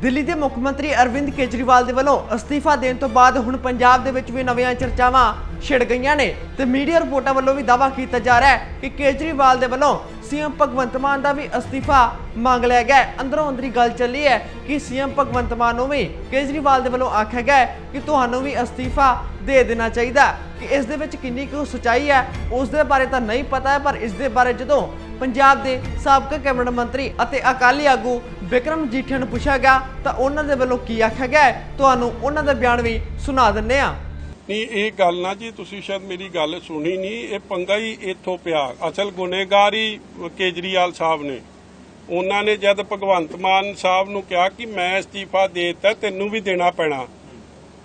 ਦਿੱਲੀ ਦੇ ਮੁੱਖ ਮੰਤਰੀ ਅਰਵਿੰਦ ਕੇਜਰੀਵਾਲ ਦੇ ਵੱਲੋਂ ਅਸਤੀਫਾ ਦੇਣ ਤੋਂ ਬਾਅਦ ਹੁਣ ਪੰਜਾਬ ਦੇ ਵਿੱਚ ਵੀ ਨਵੀਆਂ ਚਰਚਾਵਾਂ ਛਿੜ ਗਈਆਂ ਨੇ ਤੇ ਮੀਡੀਆ ਰਿਪੋਰਟਾਂ ਵੱਲੋਂ ਵੀ ਦਾਅਵਾ ਕੀਤਾ ਜਾ ਰਿਹਾ ਹੈ ਕਿ ਕੇਜਰੀਵਾਲ ਦੇ ਵੱਲੋਂ ਸੀਐਮ ਭਗਵੰਤ ਮਾਨ ਦਾ ਵੀ ਅਸਤੀਫਾ ਮੰਗ ਲਿਆ ਗਿਆ ਅੰਦਰੋਂ ਅੰਦਰੀ ਗੱਲ ਚੱਲੀ ਹੈ ਕਿ ਸੀਐਮ ਭਗਵੰਤ ਮਾਨ ਨੂੰ ਵੀ ਕੇਜਰੀਵਾਲ ਦੇ ਵੱਲੋਂ ਆਖਿਆ ਗਿਆ ਕਿ ਤੁਹਾਨੂੰ ਵੀ ਅਸਤੀਫਾ ਦੇ ਦੇਣਾ ਚਾਹੀਦਾ ਕਿ ਇਸ ਦੇ ਵਿੱਚ ਕਿੰਨੀ ਕੁ ਸਚਾਈ ਹੈ, ਉਸ ਦੇ ਬਾਰੇ ਤਾਂ ਨਹੀਂ ਪਤਾ ਹੈ, ਪਰ ਇਸ ਦੇ ਬਾਰੇ ਜਦੋਂ ਪੰਜਾਬ ਦੇ ਸਾਬਕਾ ਕੈਬਨਿਟ ਮੰਤਰੀ ਅਤੇ ਅਕਾਲੀ ਆਗੂ ਵਿਕਰਮ ਜੀਠੀਆ ਨੂੰ ਪੁੱਛਿਆ ਗਿਆ ਤਾਂ ਉਹਨਾਂ ਦੇ ਵੱਲੋਂ ਕੀ ਆਖਿਆ ਗਿਆ ਹੈ, ਤੁਹਾਨੂੰ ਉਹਨਾਂ ਦਾ ਬਿਆਨ ਵੀ ਸੁਣਾ ਦਿੰਨੇ ਆ ਨਹੀਂ ਇਹ ਗੱਲ ਨਾ ਜੀ ਤੁਸੀਂ ਸ਼ਾਇਦ ਮੇਰੀ ਗੱਲ ਸੁਣੀ ਨਹੀਂ। ਇਹ ਪੰਗਾ ਹੀ ਇੱਥੋਂ ਪਿਆ। ਅਸਲ ਗੁਨੇਗਾਰ ਹੀ ਕੇਜਰੀਵਾਲ ਸਾਹਿਬ ਨੇ। ਉਹਨਾਂ ਨੇ ਜਦ ਭਗਵੰਤ ਮਾਨ ਸਾਹਿਬ ਨੂੰ ਕਿਹਾ ਕਿ ਮੈਂ ਅਸਤੀਫਾ ਦੇ ਦਿੱਤਾ ਤੈਨੂੰ ਵੀ ਦੇਣਾ ਪੈਣਾ।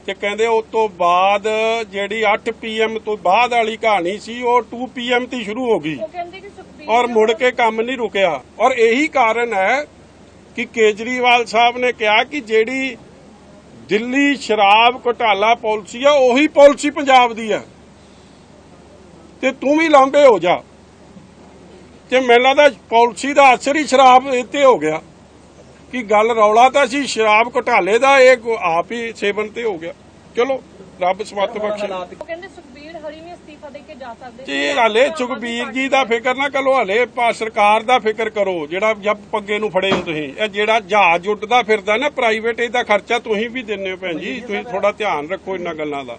ਤੇ ਕਹਿੰਦੇ ਉਸ ਤੋਂ ਬਾਅਦ ਜਿਹੜੀ 8 ਪੀਐਮ ਤੋਂ ਬਾਅਦ ਵਾਲੀ ਕਹਾਣੀ ਸੀ ਉਹ 2 ਪੀਐਮ ਤੇ ਸ਼ੁਰੂ ਹੋ ਗਈ। ਉਹ ਕਹਿੰਦੇ ਕਿ ਸੁਖਬੀਰ ਔਰ ਮੁੜ ਕੇ ਕੰਮ ਨਹੀਂ ਰੁਕਿਆ। ਔਰ ਇਹੀ ਕਾਰਨ ਹੈ ਕਿ ਕੇਜਰੀਵਾਲ ਸਾਹਿਬ ਨੇ ਕਿਹਾ ਕਿ ਜਿਹੜੀ ਦਿੱਲੀ ਸ਼ਰਾਬ ਘੁਟਾਲਾ ਪਾਲਿਸੀ ਆ, ਉਹੀ ਪਾਲਿਸੀ ਪੰਜਾਬ ਦੀ ਆ। ਤੇ ਤੂੰ ਵੀ ਲਾਂਬੇ ਹੋ ਜਾ। ਤੇ ਮੈਨੂੰ ਲੱਗਦਾ ਪਾਲਿਸੀ ਦਾ ਅਸਰ ਹੀ ਸ਼ਰਾਬ ਤੇ ਹੋ ਗਿਆ। ਕਿ ਗੱਲ ਰੌਲਾ ਤਾਂ ਸੀ, ਸ਼ਰਾਬ ਘੁਟਾਲੇ ਦਾ, ਇਹ ਆਪ ਹੀ ਸੇਵਨ ਤੇ ਹੋ ਗਿਆ। ਚਲੋ, ਰੱਬ ਸਮਤ ਬਖਸ਼ੇ। ਸੁਖਬੀਰ ਹਰੀ ਵੀ ਅਸਤੀਫਾ ਦੇ ਕੇ ਜਾ ਸਕਦੇ ਜੀ, ਹਲੇ ਸੁਖਬੀਰ ਜੀ ਦਾ ਫਿਕਰ ਨਾ ਕਰੋ, ਹਲੇ ਸਰਕਾਰ ਦਾ ਫਿਕਰ ਕਰੋ, ਜਿਹੜਾ ਜੱਬ ਪੱਗੇ ਨੂੰ ਫੜੇ ਹੋ ਤੁਸੀਂ। ਇਹ ਜਿਹੜਾ ਜਹਾਜ਼ ਉੱਡਦਾ ਫਿਰਦਾ ਨਾ ਪ੍ਰਾਈਵੇਟ ਇਹਦਾ ਖਰਚਾ ਤੁਸੀਂ ਵੀ ਦਿੰਦੇ ਹੋ ਭੈਣ ਜੀ, ਤੁਸੀਂ ਥੋੜਾ ਧਿਆਨ ਰੱਖੋ ਇਹਨਾਂ ਗੱਲਾਂ ਦਾ।